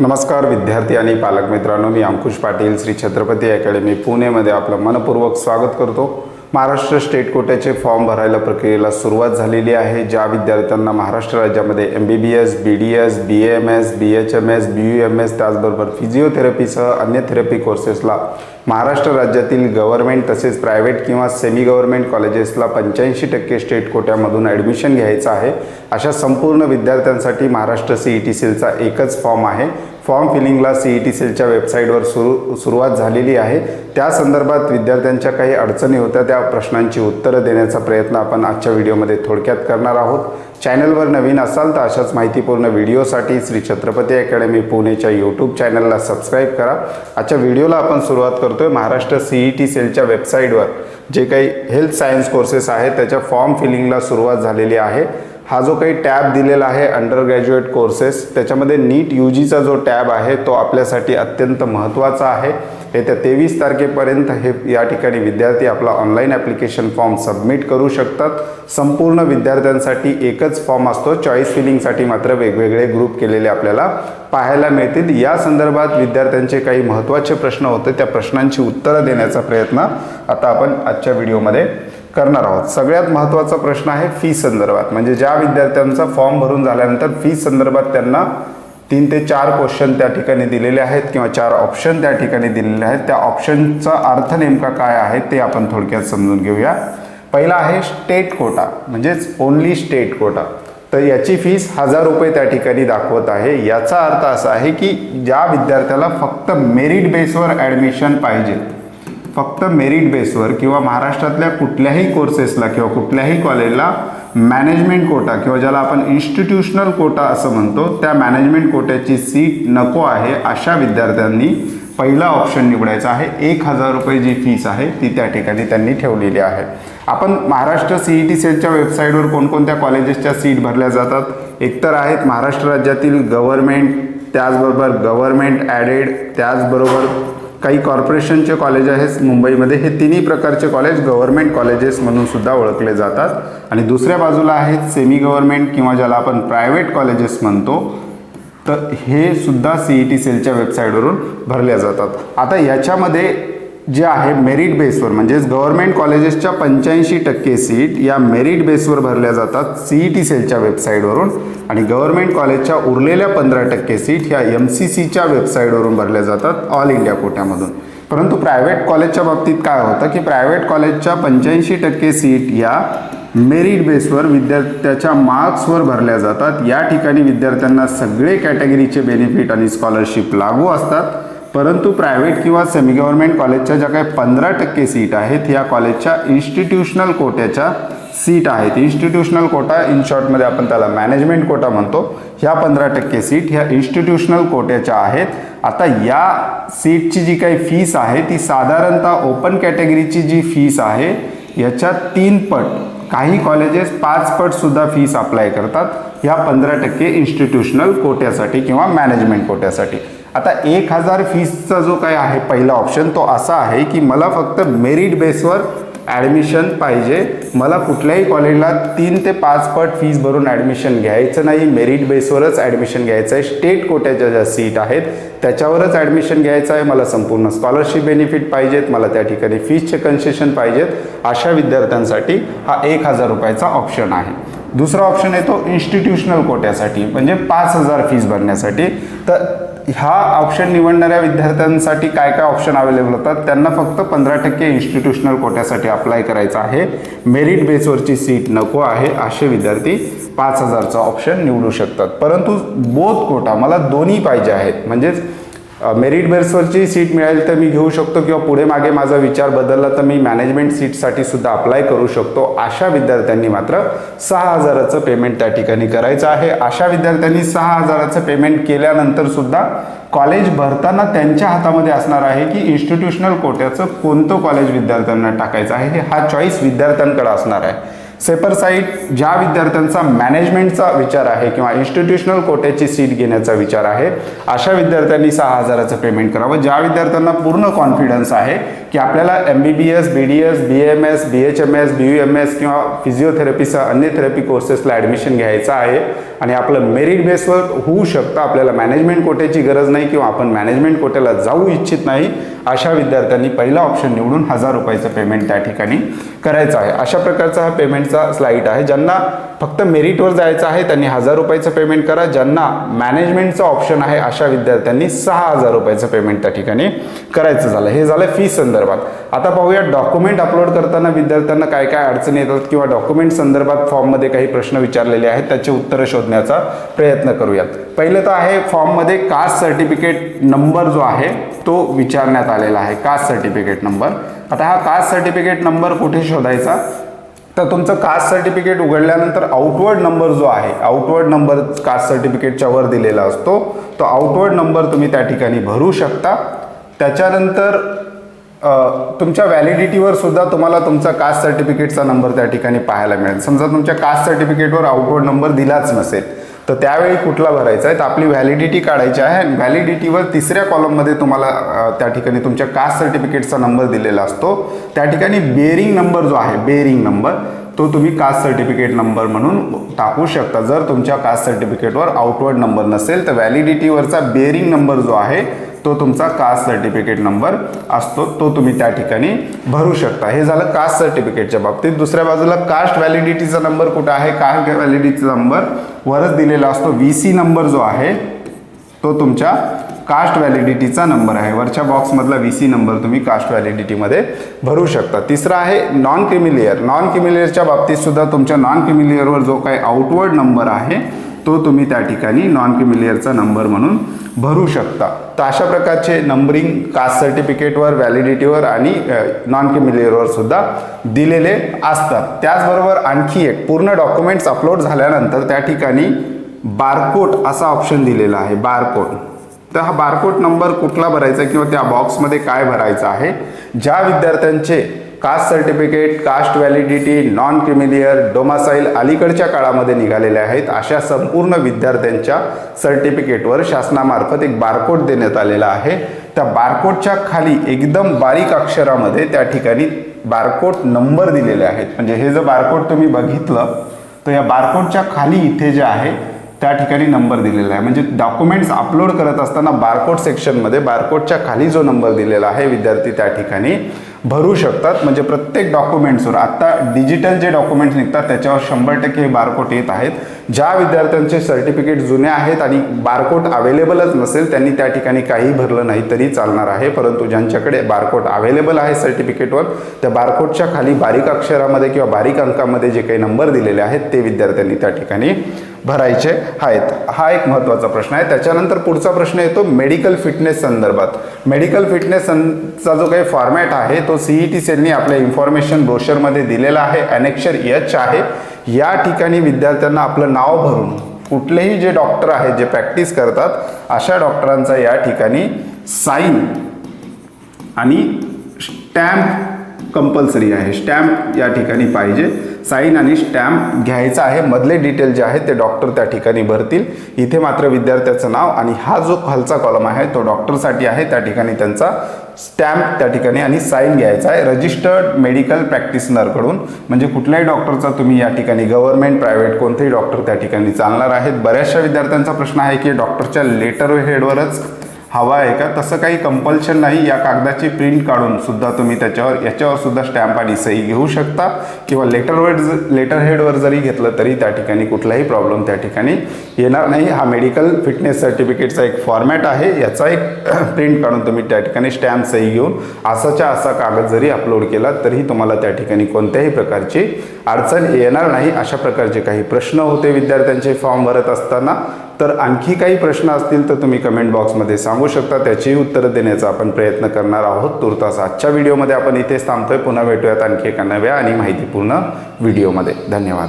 नमस्कार विद्यार्थी आणि पालक मित्रांनो मी अंकुश पाटील श्री छत्रपती अकॅडमी पुणेमध्ये आपलं मनपूर्वक स्वागत करतो. महाराष्ट्र स्टेट कोट्याचे फॉर्म भरायला प्रक्रियेला सुरुवात झालेली आहे. ज्या विद्यार्थ्यांना महाराष्ट्र राज्यामध्ये M B B S B D S B M S B H M S B U M S त्याचबरोबर फिजिओथेरपीसह अन्य थेरपी कोर्सेसला महाराष्ट्र राज्यातील गव्हर्नमेंट तसेच प्रायव्हेट किंवा सेमी गव्हर्नमेंट कॉलेजेसला पंच्याऐंशी टक्के स्टेट कोट्यामधून ॲडमिशन घ्यायचं आहे. अशा संपूर्ण विद्यार्थ्यांसाठी महाराष्ट्र सी ई टी सीलचा एकच फॉर्म आहे. फॉर्म फिलिंगला सी ई टी सेलच्या वेबसाईटवर सुरू सुरुवात झालेली आहे. त्या संदर्भात विद्यार्थ्यांच्या काही अडचणी होत्या त्या प्रश्नांची उत्तरं देण्याचा प्रयत्न आपण आजच्या व्हिडिओमध्ये थोडक्यात करणार आहोत. चॅनलवर नवीन असाल तर अशाच माहितीपूर्ण व्हिडिओसाठी श्री छत्रपती अकॅडमी पुणेच्या यूट्यूब चॅनलला सबस्क्राईब करा. आजच्या व्हिडिओला आपण सुरुवात करतोय महाराष्ट्र सी ई टी सेलच्या वेबसाईटवर. जे काही हेल्थ सायन्स कोर्सेस आहेत त्याच्या फॉर्म फिलिंगला सुरुवात झालेली आहे. हा जो काही टॅब दिलेला आहे अंडर ग्रॅज्युएट कोर्सेस त्याच्यामध्ये नीट यू जीचा जो टॅब आहे तो आपल्यासाठी अत्यंत महत्त्वाचा आहे. येत्या तेवीस तारखेपर्यंत हे या ठिकाणी विद्यार्थी आपला ऑनलाईन ॲप्लिकेशन फॉर्म सबमिट करू शकतात. संपूर्ण विद्यार्थ्यांसाठी एकच फॉर्म असतो चॉईस फिलिंगसाठी मात्र वेगवेगळे ग्रुप केलेले आपल्याला पाहायला मिळतील. या संदर्भात विद्यार्थ्यांचे काही महत्त्वाचे प्रश्न होते त्या प्रश्नांची उत्तरं देण्याचा प्रयत्न आता आपण आजच्या व्हिडिओमध्ये करणार आहोत. सगळ्यात महत्त्वाचा प्रश्न आहे फी संदर्भात. म्हणजे ज्या विद्यार्थ्यांचा फॉर्म भरून झाल्यानंतर फी संदर्भात त्यांना तीन ते चार क्वेश्चन त्या ठिकाणी दिलेले आहेत किंवा चार ऑप्शन त्या ठिकाणी दिलेले आहेत. त्या ऑप्शनचा अर्थ नेमका काय आहे ते आपण थोडक्यात समजून घेऊया. पहिला आहे स्टेट कोटा म्हणजेच ओनली स्टेट कोटा तर याची फीस हजार रुपये त्या ठिकाणी दाखवत आहे. याचा अर्थ असा आहे की ज्या विद्यार्थ्याला फक्त मेरिट बेसवर ॲडमिशन पाहिजे फक्त मेरिट बेसवर किंवा महाराष्ट्रातल्या कुठल्याही कोर्सेसला किंवा कुठल्याही कॉलेजला मॅनेजमेंट कोटा किंवा ज्याला आपण इन्स्टिट्यूशनल कोटा असं म्हणतो त्या मॅनेजमेंट कोट्याची सीट नको आहे अशा विद्यार्थ्यांनी पहिला ऑप्शन निवडायचा आहे. एक हजार रुपये जी फीस आहे ती त्या ठिकाणी त्यांनी ठेवलेली आहे. आपण महाराष्ट्र सी ई टी सेलच्या वेबसाईटवर कोणकोणत्या कॉलेजेसच्या सीट भरल्या जातात? एकतर आहेत महाराष्ट्र राज्यातील गव्हर्मेंट त्याचबरोबर गव्हर्मेंट ॲडेड त्याचबरोबर काही कॉर्पोरेशनचे कॉलेज आहेत मुंबईमध्ये. हे तिन्ही प्रकारचे कॉलेज गव्हर्मेंट कॉलेजेस म्हणून सुद्धा ओळखले जातात. आणि दुसऱ्या बाजूला आहेत सेमी गव्हर्मेंट किंवा ज्याला आपण प्रायव्हेट कॉलेजेस म्हणतो. तर हे सुद्धा सी ई टी सेलच्या वेबसाईटवरून भरल्या जातात. आता याच्यामध्ये जे आहे मेरिट बेसवर म्हणजेच गव्हर्मेंट कॉलेजेसच्या पंच्याऐंशी टक्के सीट या मेरिट बेसवर भरल्या जातात सी ई टी सेलच्या वेबसाईटवरून आणि गव्हर्मेंट कॉलेजच्या उरलेल्या पंधरा टक्के सीट ह्या एम सी सीच्या वेबसाईटवरून भरल्या जातात ऑल इंडिया कोट्यामधून. परंतु प्रायव्हेट कॉलेजच्या बाबतीत काय होतं की प्रायव्हेट कॉलेजच्या पंच्याऐंशी टक्के सीट या मेरिट बेसवर विद्यार्थ्याच्या मार्क्सवर भरल्या जातात. या ठिकाणी विद्यार्थ्यांना सगळे कॅटेगरीचे बेनिफिट आणि स्कॉलरशिप लागू असतात. परंतु प्रायव्हेट किंवा सेमी गव्हर्नमेंट कॉलेजच्या ज्या काही पंधरा टक्के सीट आहेत या कॉलेजच्या इन्स्टिट्यूशनल कोट्याच्या सीट आहेत. इन्स्टिट्यूशनल कोटा इन शॉर्टमध्ये आपण त्याला मॅनेजमेंट कोटा म्हणतो. ह्या पंधरा टक्के सीट ह्या इन्स्टिट्यूशनल कोट्याच्या आहेत. आता या सीटची जी काही फीस आहे ती साधारणतः ओपन कॅटेगरीची जी फीस आहे याच्या तीन पट काही कॉलेजेस पाच पटसुद्धा फीस अप्लाय करतात. ह्या पंधरा टक्के इन्स्टिट्यूशनल कोट्यासाठी किंवा मॅनेजमेंट कोट्यासाठी. आता एक हजार फीसचा जो काय आहे पहिला ऑप्शन तो असा आहे की मला फक्त मेरिट बेसवर ॲडमिशन पाहिजे. मला कुठल्याही कॉलेजला तीन ते पाच पट फीस भरून ॲडमिशन घ्यायचं नाही. मेरिट बेसवरच ॲडमिशन घ्यायचं आहे. स्टेट कोट्याच्या ज्या सीट आहेत त्याच्यावरच ॲडमिशन घ्यायचं आहे. मला संपूर्ण स्कॉलरशिप बेनिफिट पाहिजेत. मला त्या ठिकाणी फीसचे कन्सेशन पाहिजेत. अशा विद्यार्थ्यांसाठी हा एक हजार रुपयाचा ऑप्शन आहे. दुसरा ऑप्शन येतो इन्स्टिट्यूशनल कोट्यासाठी म्हणजे पाच हजार फीस भरण्यासाठी. तर ह्या ऑप्शन निवडणाऱ्या विद्यार्थ्यांसाठी काय काय ऑप्शन अवेलेबल होतात त्यांना फक्त पंधरा टक्के इन्स्टिट्यूशनल कोट्यासाठी अप्लाय करायचं आहे. मेरिट बेसवरची सीट नको आहे असे विद्यार्थी पाच हजारचा ऑप्शन निवडू शकतात. परंतु बोध कोटा मला दोन्ही पाहिजे आहेत. म्हणजेच मेरिट बेसवरची सीट मिळेल तर मी घेऊ शकतो किंवा पुढे मागे माझा विचार बदलला तर मी मॅनेजमेंट सीटसाठी सुद्धा अप्लाय करू शकतो. अशा विद्यार्थ्यांनी मात्र सहा हजाराचं पेमेंट त्या ठिकाणी करायचं आहे. अशा विद्यार्थ्यांनी सहा हजाराचं पेमेंट केल्यानंतर सुद्धा कॉलेज भरताना त्यांच्या हातामध्ये असणार आहे की इन्स्टिट्यूशनल कोट्याचं कोणतं कॉलेज विद्यार्थ्यांना टाकायचं आहे हे हा चॉईस विद्यार्थ्यांकडे असणार आहे. सेपरसाईट ज्या विद्यार्थ्यांचा मॅनेजमेंटचा विचार आहे किंवा इन्स्टिट्यूशनल कोट्याची सीट घेण्याचा विचार आहे अशा विद्यार्थ्यांनी सहा हजाराचं पेमेंट करावं. ज्या विद्यार्थ्यांना पूर्ण कॉन्फिडन्स आहे की आपल्याला M B B S B D S B M S B H M S B U M S किंवा फिजिओथेरपीसह अन्य थेरपी कोर्सेसला ॲडमिशन घ्यायचं आहे आणि आपलं मेरिट बेसवर होऊ शकतं आपल्याला मॅनेजमेंट कोट्याची गरज नाही किंवा आपण मॅनेजमेंट कोट्याला जाऊ इच्छित नाही अशा विद्यार्थ्यांनी पहिला ऑप्शन निवडून हजार रुपयाचं पेमेंट त्या ठिकाणी करायचं आहे. अशा प्रकारचा हा पेमेंट पेमेंटचा स्लाईट आहे. ज्यांना फक्त मेरिटवर जायचं आहे त्यांनी हजार रुपयाचं पेमेंट करा. ज्यांना मॅनेजमेंटचं ऑप्शन आहे अशा विद्यार्थ्यांनी सहा हजार रुपयाचं पेमेंट त्या ठिकाणी करायचं झालं. हे झालं फी संदर्भात. आता पाहूया डॉक्युमेंट अपलोड करताना विद्यार्थ्यांना काय काय अडचणी येतात किंवा डॉक्युमेंट संदर्भात फॉर्ममध्ये काही प्रश्न विचारलेले आहेत त्याचे उत्तरं शोधण्याचा प्रयत्न करूयात. पहिलं तर आहे फॉर्ममध्ये कास्ट सर्टिफिकेट नंबर जो आहे तो विचारण्यात आलेला आहे. कास्ट सर्टिफिकेट नंबर आता हा कास्ट सर्टिफिकेट नंबर कुठे शोधायचा? तर तुमचं कास्ट सर्टिफिकेट उघडल्यानंतर आउटवर्ड नंबर जो आहे आउटवर्ड नंबर कास्ट सर्टिफिकेटच्या वर दिलेला असतो. तो आउटवर्ड नंबर तुम्ही त्या ठिकाणी भरू शकता. त्याच्यानंतर तुमच्या व्हॅलिडिटीवर सुद्धा तुम्हाला तुमचा कास्ट सर्टिफिकेटचा नंबर त्या ठिकाणी पाहायला मिळेल. समजा तुमच्या कास्ट सर्टिफिकेटवर आउटवर्ड नंबर दिलाच नसेल तर त्यावेळी कुठला भरायचा आहे? तर आपली व्हॅलिडिटी काढायची आहे आणि व्हॅलिडिटीवर तिसऱ्या कॉलममध्ये तुम्हाला त्या ठिकाणी तुमच्या कास्ट सर्टिफिकेटचा नंबर दिलेला असतो. त्या ठिकाणी बेरिंग नंबर जो आहे बेरिंग नंबर तो तुम्ही कास्ट सर्टिफिकेट नंबर म्हणून टाकू शकता. जर तुमच्या कास्ट सर्टिफिकेटवर आउटवर्ड नंबर नसेल तर व्हॅलिडिटीवरचा बेरिंग नंबर जो आहे तो तुमचा कास्ट सर्टिफिकेट नंबर असतो तो तुम्ही त्या ठिकाणी भरू शकता. हे झालं कास्ट सर्टिफिकेटच्या बाबतीत. दुसऱ्या बाजूला कास्ट व्हॅलिडिटीचा नंबर कुठं आहे? कास्ट व्हॅलिडिटीचा नंबर वरच दिलेला असतो. व्ही सी नंबर जो आहे तो तुमच्या कास्ट व्हॅलिडिटीचा नंबर आहे. वरच्या बॉक्समधला व्ही सी नंबर तुम्ही कास्ट व्हॅलिडिटीमध्ये भरू शकता. तिसरा आहे नॉन क्रिमिलियर नॉन क्रिमिलियरच्या बाबतीत सुद्धा तुमच्या नॉन क्रिमिलियरवर जो काही आउटवर्ड नंबर आहे तो तुम्ही त्या ठिकाणी नॉन क्रिमिलियरचा नंबर म्हणून भरू शकता. तर अशा प्रकारचे नंबरिंग कास्ट सर्टिफिकेटवर व्हॅलिडिटीवर आणि नॉन क्रिमिलियरवर सुद्धा दिलेले असतात. त्याचबरोबर आणखी एक पूर्ण डॉक्युमेंट्स अपलोड झाल्यानंतर त्या ठिकाणी बारकोड असा ऑप्शन दिलेला आहे बारकोड तर हा बारकोड नंबर कुठला भरायचा किंवा त्या बॉक्समध्ये काय भरायचं आहे? ज्या विद्यार्थ्यांचे caste certificate caste validity non creamy layer domicile अलीकडच्या काळामध्ये निघालेल्या आहेत. अशा संपूर्ण विद्यार्थ्यांच्या सर्टिफिकेटवर शासनामार्फत एक बारकोड देण्यात आलेला आहे. त्या बारकोडच्या खाली एकदम बारीक अक्षरामध्ये त्या ठिकाणी बारकोड नंबर दिलेले आहेत. म्हणजे हे जर बारकोड तुम्ही बघितलं तर या बारकोडच्या खाली इथे जे आहे त्या ठिकाणी नंबर दिलेला आहे. म्हणजे डॉक्युमेंट्स अपलोड करत असताना बारकोड सेक्शनमध्ये बारकोडच्या खाली जो नंबर दिलेला आहे विद्यार्थी त्या ठिकाणी भरू शकतात. म्हणजे प्रत्येक डॉक्युमेंट्सवर आत्ता डिजिटल जे डॉक्युमेंट्स निघतात त्याच्यावर शंभर टक्के हे बारकोड येत आहेत. ज्या विद्यार्थ्यांचे सर्टिफिकेट जुने आहेत आणि बारकोट अवेलेबलच नसेल त्यांनी त्या ठिकाणी काही भरलं नाही तरी चालणार आहे. परंतु ज्यांच्याकडे बारकोट अवेलेबल आहे सर्टिफिकेटवर त्या बारकोडच्या खाली बारीक अक्षरामध्ये किंवा बारीक अंकामध्ये जे काही नंबर दिलेले आहेत ते विद्यार्थ्यांनी त्या ठिकाणी भरायचे आहेत. हा एक महत्त्वाचा प्रश्न आहे. त्याच्यानंतर पुढचा प्रश्न येतो मेडिकल फिटनेस संदर्भात. मेडिकल फिटनेस चा जो काही फॉर्मॅट आहे तो सीई टी सेलनी आपल्या इन्फॉर्मेशन ब्रोशरमध्ये दिलेला आहे. अनेक्षर एच आहे. या ठिकाणी विद्यार्थ्यांना आपलं नाव भरून कुठलेही जे डॉक्टर आहेत जे प्रॅक्टिस करतात अशा डॉक्टरांचा या ठिकाणी साईन आणि स्टॅम्प कंपल्सरी आहे. स्टॅम्प या ठिकाणी पाहिजे. साईन आणि स्टॅम्प घ्यायचा आहे. मधले डिटेल जे आहेत ते डॉक्टर त्या ठिकाणी भरतील. इथे मात्र विद्यार्थ्याचं नाव आणि हा जो खालचा कॉलम आहे तो डॉक्टरसाठी आहे. त्या ठिकाणी त्यांचा स्टॅम्प त्या ठिकाणी आणि साईन घ्यायचा आहे. रजिस्टर्ड मेडिकल प्रॅक्टिसनरकडून म्हणजे कुठल्याही डॉक्टरचा तुम्ही या ठिकाणी गव्हर्नमेंट प्रायव्हेट कोणतेही डॉक्टर त्या ठिकाणी चालणार आहेत. बऱ्याचशा विद्यार्थ्यांचा प्रश्न आहे की डॉक्टरच्या लेटर हेडवरच हवा आहे का? तसं काही कंपल्शन नाही. या कागदाची प्रिंट काढून सुद्धा तुम्ही त्याच्यावर याच्यावर सुद्धा स्टॅम्प आणि सही घेऊ शकता. किंवा लेटरवर लेटर हेडवर जरी घेतलं तरी त्या ठिकाणी कुठलाही प्रॉब्लेम त्या ठिकाणी येणार नाही. हा मेडिकल फिटनेस सर्टिफिकेटचा एक फॉर्मॅट आहे. याचा एक प्रिंट काढून तुम्ही त्या ठिकाणी स्टॅम्प सही घेऊन असाच्या असा कागद जरी अपलोड केला तरीही तुम्हाला त्या ठिकाणी कोणत्याही प्रकारची अडचण येणार नाही. अशा प्रकारचे काही प्रश्न होते विद्यार्थ्यांचे फॉर्म भरत असताना. तर आणखी काही प्रश्न असतील तर तुम्ही कमेंट बॉक्समध्ये सांगू शकता त्याचीही उत्तरं देण्याचा आपण प्रयत्न करणार आहोत. तुर्तास आजच्या व्हिडिओमध्ये आपण इथेच थांबतोय. पुन्हा भेटूयात आणखी एका नव्या आणि माहितीपूर्ण व्हिडिओमध्ये. धन्यवाद.